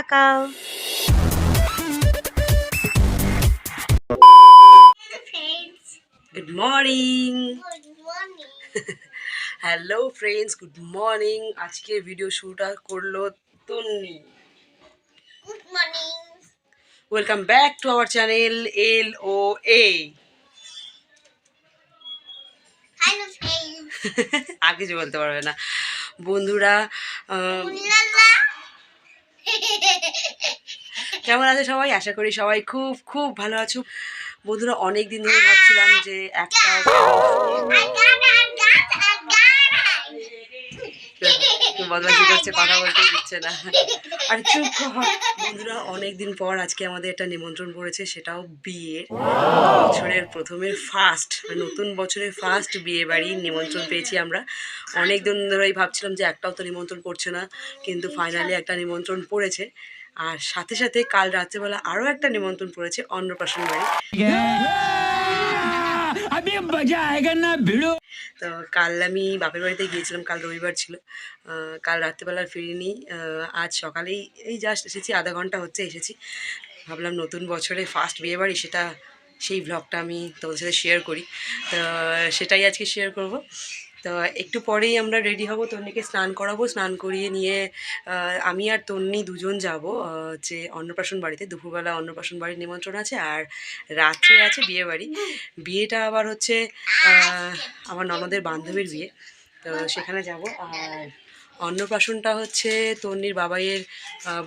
তাকাও friends. Good morning Good morning. Hello friends good morning আজকে video শুরুটা করল Tonni Good morning. Welcome back to our channel L O A Hello friends. আর কিছু বলতে পারবে না বন্ধুরা. কেমন আছে সবাই? আশা করি সবাই খুব খুব ভালো আছো। বন্ধুরা অনেক দিন ধরে ভাবছিলাম যে একটা বদমাশি করছে কথা বলতে দিচ্ছে না। আর চুপ। বন্ধুরা অনেক দিন পর আজকে আমাদের একটা নিমন্ত্রণ পড়েছে সেটাও বিয়ের। বছরের প্রথমে ফার্স্ট নতুন বছরের ফার্স্ট বিয়ে বাড়ির নিমন্ত্রণ পেয়েছি আমরা। অনেক দিন ধরেই ভাবছিলাম যে একটাও তো নিমন্ত্রণ করছে না কিন্তু ফাইনালি একটা নিমন্ত্রণ পড়েছে। আর সাথে সাথে কাল রাত্রেবেলা আরও একটা নিমন্ত্রণ পড়েছে অন্নপ্রাশন বাড়ি। अभी मजा आएगा ना भिड़ो তো কাল আমি বাপের বাড়িতে গিয়েছিলাম কাল রবিবার ছিল আহ, কাল রাত্রেবেলা আর ফিরিনি আহ, আজ সকালেই এই জাস্ট এসেছি আধা ঘন্টা হচ্ছে এসেছি ভাবলাম নতুন বছরে ফার্স্ট বিয়ে বাড়ি সেটা সেই ব্লগটা আমি তোমাদের সাথে শেয়ার করি তো সেটাই আজকে শেয়ার করব তো একটু পরেই আমরা রেডি হব, তন্নিকে স্নান করাবো, স্নান করিয়ে নিয়ে আমি আর তন্নি দুজন যাব যে অন্নপ্রাশন বাড়িতে। দুপুরবেলা অন্নপ্রাশন বাড়ির নিমন্ত্রণ আছে আর রাত্রে আছে বিয়ে বাড়ি। বিয়েটা আবার হচ্ছে আমার ননদের বান্ধবীর বিয়ে। তো সেখানে যাব আর অন্নপ্রাশনটা হচ্ছে তন্নির বাবাইয়ের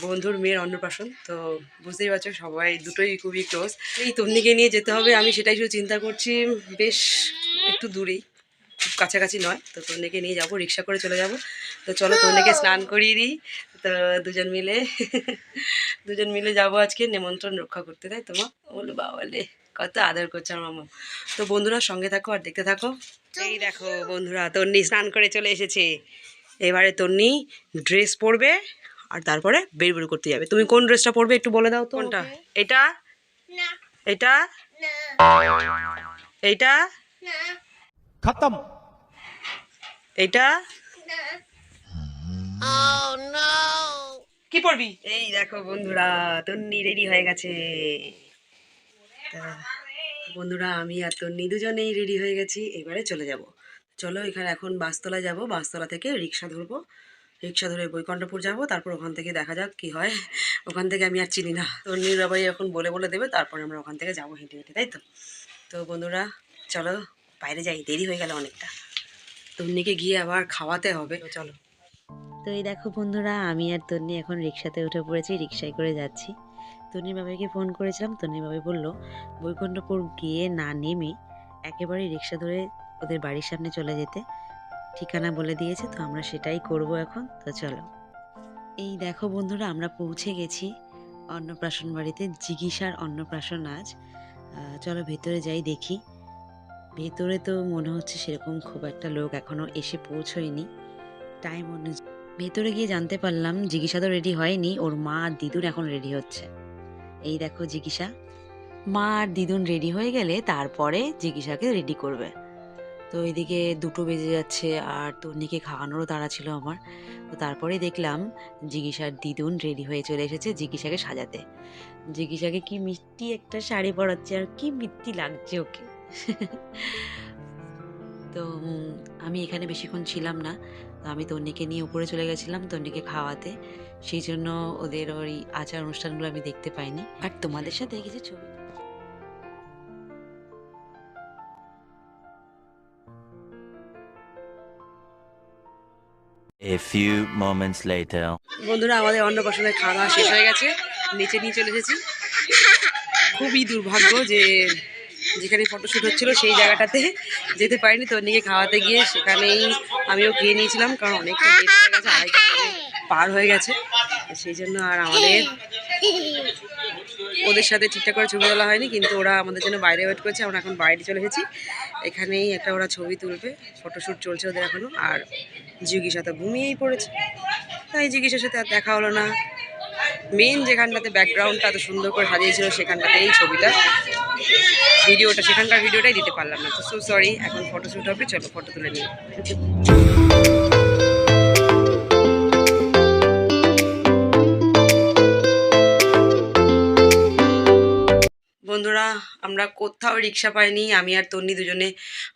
বন্ধুর মেয়ের অন্নপ্রাশন। তো বুঝতেই পারছ সবাই দুটোই খুবই ক্লোজ এই তন্নিকে নিয়ে যেতে হবে, আমি সেটাই শুধু চিন্তা করছি, বেশ একটু দূরেই। খুব কাছাকাছি নয় তো তন্নিকে নিয়ে যাব রিক্সা করে চলে যাব। তো চলো তন্নিকে স্নান করিয়ে দিই তো দুজন মিলে দুজন মিলে যাব আজকে নিমন্ত্রণ রক্ষা করতে তাই তোমার বলো বাবালে কত আদর করছে আমার মামা। তো বন্ধুরা সঙ্গে থাকো আর দেখতে থাকো। এই দেখো বন্ধুরা তন্নি স্নান করে চলে এসেছে। এবারে তন্নি ড্রেস পরবে আর তারপরে বের বের করতে যাবে। তুমি কোন ড্রেসটা পরবে একটু বলে দাও তো। কোনটা এটা. এটা. এইটা খতম। এটা oh, কি পড়বি? এই দেখো বন্ধুরা তন্নি রেডি হয়ে গেছে। বন্ধুরা আমি আর তন্নি দুজনেই রেডি হয়ে গেছি এবারে চলে যাব। চলো এখানে এখন বাসতলা যাব বাসতলা থেকে রিক্সা ধরবো। রিক্সা ধরে বৈকণ্ঠপুর যাব তারপর ওখান থেকে দেখা যাক কি হয়। ওখান থেকে আমি আর চিনি না। তন্নির বাবাই এখন বলে বলে দেবে তারপর আমরা ওখান থেকে যাব হেঁটে হেঁটে তাই তো? তো বন্ধুরা চলো বাইরে যাই, দেরি হয়ে গেল অনেকটা। তন্নিকে গিয়ে আবার খাওয়াতে হবে। চলো। তো এই দেখো বন্ধুরা, আমি আর তন্নি এখন রিক্সাতে উঠে পড়েছি, রিক্সায় করে যাচ্ছি। তন্নির বাবাকে ফোন করেছিলাম, তন্নির বাবাই বলল, বৈকুণ্ঠপুর গিয়ে না নেমে একেবারে রিক্সা ধরে ওদের বাড়ির সামনে চলে যেতে। ঠিকানা বলে দিয়েছে, তো আমরা সেটাই করব এখন। তো চলো। এই দেখো বন্ধুরা, আমরা পৌঁছে গেছি অন্নপ্রাশন বাড়িতে। জিগিসার অন্নপ্রাশন আজ। চলো ভেতরে যাই দেখি। ভেতরে তো মনে হচ্ছে সেরকম খুব একটা লোক এখনও এসে পৌঁছয়নি। টাইম অনুযায়ী ভেতরে গিয়ে জানতে পারলাম জিজ্ঞাসা তো রেডি হয়নি, ওর মা আর দিদুন এখন রেডি হচ্ছে। এই দেখো জিজ্ঞাসা, মা আর দিদুন রেডি হয়ে গেলে তারপরে জিজ্ঞাসাকে রেডি করবে। তো এদিকে দুটো বেজে যাচ্ছে আর তন্নিকে খাওয়ানোরও তাড়া ছিল আমার। তো তারপরে দেখলাম জিজ্ঞাসার দিদুন রেডি হয়ে চলে এসেছে জিজ্ঞাসাকে সাজাতে। জিজ্ঞাসাকে কি মিষ্টি একটা শাড়ি পরাচ্ছে আর কি মিষ্টি লাগছে ওকে। তো আমি এখানে বেশিক্ষণ ছিলাম না। তো আমি তন্নিকে নিয়ে উপরে চলে গেছিলাম তন্নিকে খাওয়াতে। সেই জন্য ওদের ওই আচার অনুষ্ঠানগুলো আমি দেখতে পাইনি। আর তোমাদের সাথে কিছু ছবি A few moments later. বন্ধুরা আমাদের অন্নপ্রাশনের খাওয়া শেষ হয়ে গেছে। নিচে নিয়ে চলে এসেছি। খুবই দুর্ভাগ্য যে যেখানে ফটোশ্যুট হচ্ছিল, সেই জায়গাটাতে যেতে পারিনি। তো নিয়ে খাওয়াতে গিয়ে সেখানেই আমিও খেয়ে নিয়েছিলাম, কারণ অনেকটা লেট হয়ে গেছে পার হয়ে গেছে। সেই জন্য আর আমাদের ওদের সাথে ঠিকঠাক করে ছবি তোলা হয়নি, কিন্তু ওরা আমাদের জন্য বাইরে ওয়েট করছে, আমরা এখন বাইরে চলে এসেছি। এখানেই একটা ওরা ছবি তুলবে ফটোশ্যুট চলছে ওদের এখনও আর জিগির সাথে ঘুমিয়েই পড়েছে। তাই জিজ্ঞাসার সাথে আর দেখা হলো না। মেন যেখানটাতে ব্যাকগ্রাউন্ডটা এত সুন্দর করে সাজিয়েছিল সেখানটাতে এই ছবিটা। ভিডিওটা, সেখানকার ভিডিওটাই দিতে পারলাম না। তো সো সরি এখন ফটোশ্যুট হবে, চলো ফটো তুলে নিই। বন্ধুরা, আমরা কোথাও রিক্সা পাইনি, আমি আর তন্নি দুজনে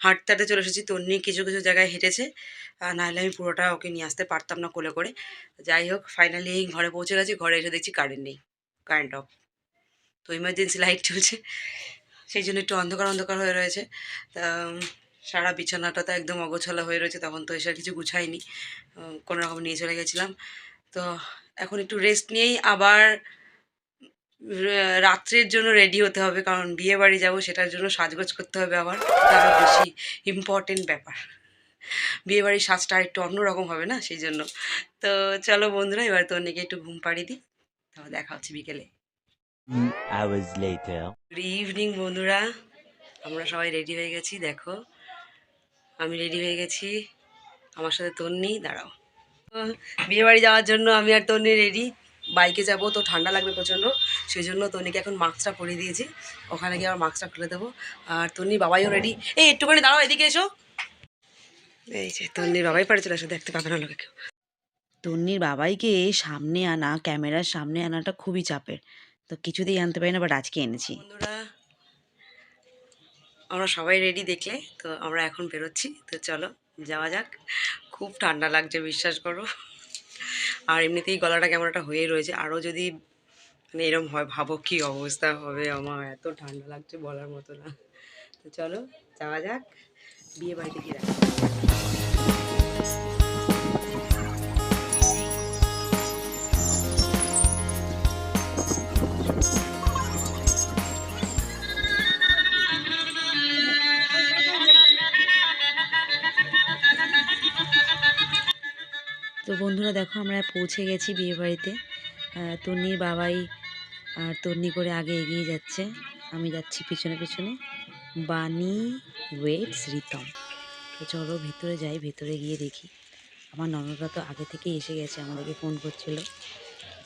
হাঁটতে হাঁটতে চলে এসেছি। তন্নি কিছু কিছু জায়গায় হেঁটেছে নাহলে আমি পুরোটা ওকে নিয়ে আসতে পারতাম না কোলে করে। যাই হোক ফাইনালি ঘরে পৌঁছে গেছি, ঘরে এসে দেখছি কারেন্ট নেই কারেন্ট অফ তো ইমার্জেন্সি লাইট চলছে সেই জন্য একটু অন্ধকার অন্ধকার হয়ে রয়েছে। তা সারা বিছানাটা তো একদম অগোছালো হয়ে রয়েছে, তখন তো এসে কিছু গুছাইনি কোনো রকম নিয়ে চলে গেছিলাম। তো এখন একটু রেস্ট নিয়েই আবার রাত্রের জন্য রেডি হতে হবে, কারণ বিয়ে বাড়ি যাব, সেটার জন্য সাজগোজ করতে হবে আবার। তারও বেশি ইম্পর্টেন্ট ব্যাপার। বিয়ে বাড়ির সাজটা একটু অন্যরকম হবে না, সেই জন্য। তো চলো বন্ধুরা, এবার তো অনেকে একটু ঘুম পাড়িয়ে দিই। তারপর দেখা হচ্ছে বিকেলে. গুড ইভিনিং বন্ধুরা। আমরা সবাই রেডি হয়ে গেছি দেখো। আমি রেডি হয়ে গেছি। আমার সাথে তন্নি দাঁড়াও। বিয়ে বাড়ি যাওয়ার জন্য আমি আর তন্নি রেডি বাইকে যাব তো ঠান্ডা লাগবে প্রচণ্ড। সেই জন্য তন্নিকে এখন মাস্কটা পরিয়ে দিয়েছি। ওখানে গিয়ে আবার মাস্কটা খুলে দেবো। আর তন্নি বাবাইও রেডি এই একটুখানি দাঁড়াও এদিকে এসো। এই যে তন্নির বাবাই পারে চলে আসো দেখতে পাবে না লোকে কেউ। তন্নির বাবাইকে সামনে আনা ক্যামেরার সামনে আনাটা খুবই চাপের। তো কিছুতেই আনতে পারি না বাট আজকে এনেছি। আমরা সবাই রেডি দেখলে, তো আমরা এখন বেরোচ্ছি। তো চলো, যাওয়া যাক। খুব ঠান্ডা লাগছে, বিশ্বাস করো। আর এমনিতেই গলাটা কেমন একটা হয়ে রয়েছে। আরও যদি মানে এরম হয়, ভাবো কি অবস্থা হবে আমার। এত ঠান্ডা লাগছে বলার মতো না। তো চলো, যাওয়া যাক। বিয়ে বাড়িতে কি রাখা তো বন্ধুরা দেখো, আমরা পৌঁছে গেছি বিয়ে বাড়িতে তন্নির বাবাই আর তন্নি করে আগে এগিয়ে যাচ্ছে। আমি যাচ্ছি পিছনে পিছনে। বানি ওয়েটস রিতম। তো চলো ভেতরে যাই, ভেতরে গিয়ে দেখি। আমার ননদরা তো আগে থেকেই এসে গেছে, আমাদেরকে ফোন করছিল।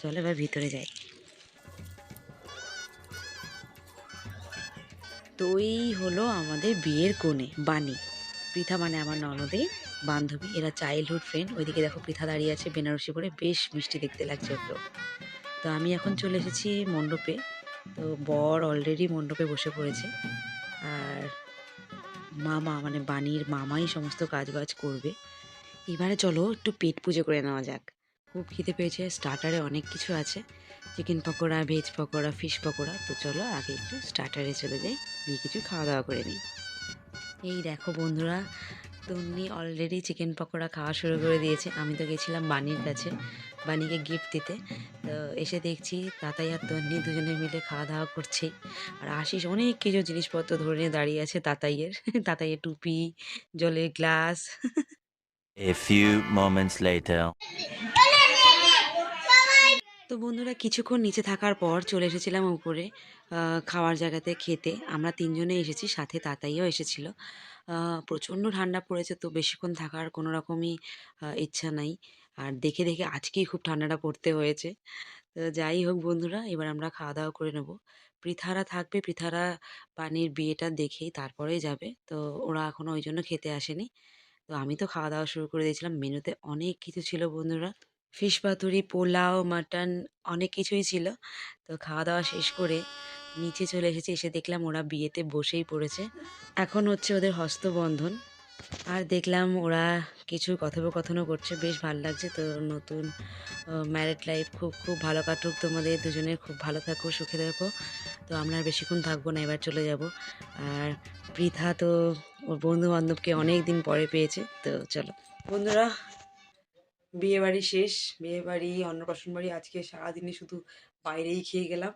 চলো এবার ভিতরে যাই। তো এই হলো আমাদের বিয়ের কোণে, বাণী। পৃথা মানে আমার ননদের বান্ধবী, এরা চাইল্ডহুড ফ্রেন্ড ওইদিকে দেখো পৃথা দাঁড়িয়ে আছে বেনারসি পরে, বেশ মিষ্টি দেখতে লাগছে ওকেও তো আমি এখন চলে এসেছি মণ্ডপে। তো বর অলরেডি মণ্ডপে বসে পড়েছে। আর মামা মানে বাণীর মামাই সমস্ত কাজবাজ করবে। এবারে চলো একটু পেট পুজো করে নেওয়া যাক। খুব খিদে পেয়েছে স্টার্টারে অনেক কিছু আছে। Chicken pakora veg pakora fish pakora, তো চলো আগে একটু স্টার্টারে চলে যাই দিয়ে কিছু খাওয়া দাওয়া করে নিই। এই দেখো বন্ধুরা, তন্নি অলরেডি চিকেন পকোড়া খাওয়া শুরু করে দিয়েছে। আমি তো গেছিলাম বানির কাছে, বানিকে গিফট দিতে। তো এসে দেখছি তাতাই আর তন্নি দুজনে মিলে খাওয়া দাওয়া করছে। আর আশিস অনেক কিছু জিনিসপত্র ধরে নিয়ে দাঁড়িয়ে আছে তাতাইয়ের তাতাইয়ের টুপি, জলের glass A few moments later. তো বন্ধুরা কিছুক্ষণ নিচে থাকার পর চলে এসেছিলাম উপরে খাওয়ার জায়গাতে খেতে। আমরা তিনজনে এসেছি, সাথে তাতাইও এসেছিল। প্রচণ্ড ঠান্ডা পড়েছে তো বেশিক্ষণ থাকার কোনো রকমই ইচ্ছা নাই। আর দেখে দেখে আজকেই খুব ঠান্ডাটা পড়তে হয়েছে। তো যাই হোক বন্ধুরা, এবার আমরা খাওয়া দাওয়া করে নেব। পৃথারা থাকবে, পৃথারা পানির বিয়েটা দেখেই তারপরেই যাবে। তো ওরা এখনও ওই জন্য খেতে আসেনি। তো আমি তো খাওয়া দাওয়া শুরু করে দিয়েছিলাম। মেনুতে অনেক কিছু ছিল বন্ধুরা। ফিশ পাতুরি, পোলাও, মাটন অনেক কিছুই ছিল। তো খাওয়া দাওয়া শেষ করে নিচে চলে এসেছি। এসে দেখলাম ওরা বিয়েতে বসেই পড়েছে। এখন হচ্ছে ওদের হস্তবন্ধন। আর দেখলাম ওরা কিছু কথোপকথনও করছে। বেশ ভালো লাগছে তো নতুন ম্যারেড লাইফ খুব খুব ভালো কাটুক। তোমাদের দুজনের খুব ভালো থাকো, সুখে থাকো। তো আমরা বেশিক্ষণ থাকব না, এবার চলে যাব। আর পৃথা তো ওর বন্ধু বান্ধবকে অনেক দিন পরে পেয়েছে তো চলো। বন্ধুরা বিয়ে বাড়ি শেষ বিয়ে বাড়ি অন্নপ্রাশন বাড়ি আজকে সারাদিনই শুধু বাইরেই খেয়ে গেলাম।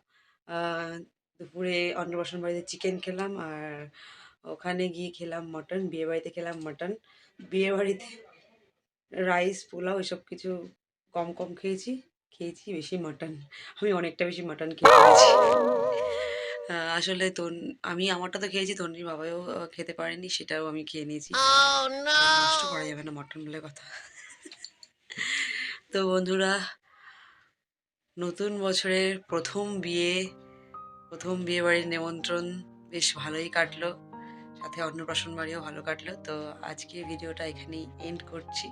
দুপুরে অন্নপ্রাশন বাড়িতে চিকেন খেলাম আর ওখানে গিয়ে খেলাম মটন বিয়ে বাড়িতে খেলাম মটন। বিয়ে বাড়িতে রাইস পোলাও এসব কিছু কম কম খেয়েছি খেয়েছি বেশি মটন। আমি অনেকটা বেশি মটন খেয়ে ফেলেছি আহ, আসলে তো আমি আমারটা তো খেয়েছি তন্নির বাবাও খেতে পারেনি সেটাও আমি খেয়ে নিয়েছি। নষ্ট করা যাবে না মটন বলে কথা। তো বন্ধুরা নতুন বছরের প্রথম বিয়ে প্রথম বিয়ে বাড়ির নিমন্ত্রণ বেশ ভালোই কাটলো। সাথে অন্নপ্রাশন বাড়িও ভালো কাটলো। তো আজকে ভিডিওটা এখানেই এন্ড করছি।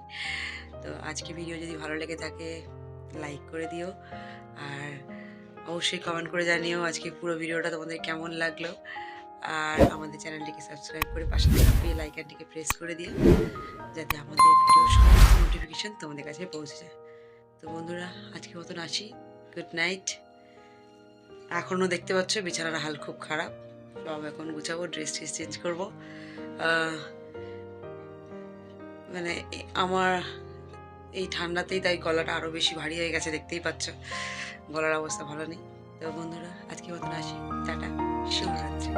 তো আজকে ভিডিও যদি ভালো লেগে থাকে লাইক করে দিও। আর অবশ্যই কমেন্ট করে জানিও আজকে পুরো ভিডিওটা তোমাদের কেমন লাগল। আর আমাদের চ্যানেলটিকে সাবস্ক্রাইব করে পাশে থাকা বেল আইকনটিকে প্রেস করে দিও, যাতে আমাদের ভিডিওর সমস্ত নোটিফিকেশন তোমাদের কাছে পৌঁছে যায়। তো বন্ধুরা, আজকের মতন আসি। গুড নাইট এখনও দেখতে পাচ্ছ বিছানার হাল খুব খারাপ। সব এখন গুছাবো ড্রেস ট্রেস চেঞ্জ করব। মানে আমার এই ঠান্ডাতেই তাই গলাটা আরও বেশি ভারী হয়ে গেছে, দেখতেই পাচ্ছ। গলার অবস্থা ভালো নেই। তো বন্ধুরা আজকে মতন আসি। টাটা। শুভরাত্রি।